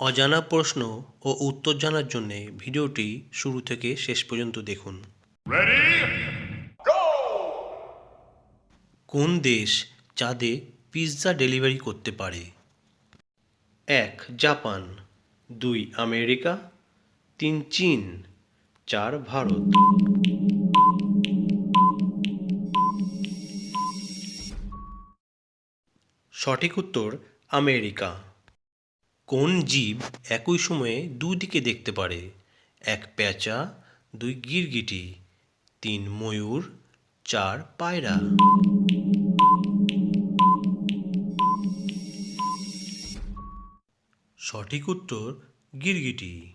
অজানা প্রশ্ন ও উত্তর জানার জন্যে ভিডিওটি শুরু থেকে শেষ পর্যন্ত দেখুন। কোন দেশ চাঁদে পিৎজা ডেলিভারি করতে পারে? এক জাপান। দুই আমেরিকা। তিন চীন। চার ভারত। সঠিক উত্তর আমেরিকা। কোন জীব একই সময়ে দুদিকে দেখতে পারে? এক পেঁচা দুই গিরগিটি, তিন ময়ূর, চার পায়রা। সঠিক উত্তর, গিরগিটি।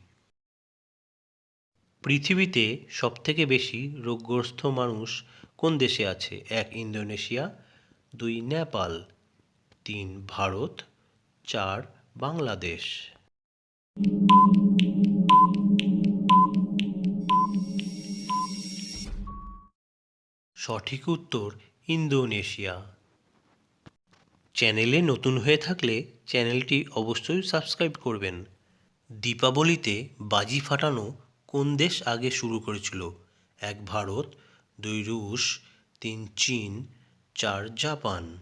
পৃথিবীতে সবথেকে বেশি রোগগ্রস্ত মানুষ কোন দেশে আছে? এক, ইন্দোনেশিয়া, দুই, নেপাল, তিন, ভারত, চার বাংলাদেশ। সঠিক উত্তর ইন্দোনেশিয়া। চ্যানেলে নতুন হয়ে থাকলে চ্যানেলটি অবশ্যই সাবস্ক্রাইব করবেন। দীপাবলিতে বাজি ফাটানো কোন দেশ আগে শুরু করেছিল? এক ভারত, দুই রুশ, তিন চীন, চার জাপান।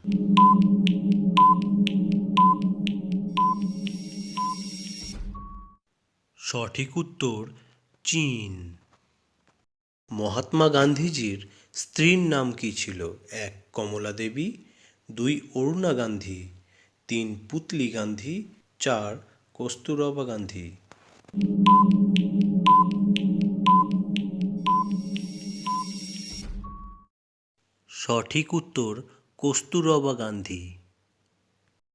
সঠিক উত্তর চীন। মহাত্মা গান্ধীজির স্ত্রীর নাম কী ছিল? এক কমলা দেবী দুই অরুণা গান্ধী তিন পুতলি গান্ধী চার কস্তুরবা গান্ধী। সঠিক উত্তর কস্তুরবা গান্ধী।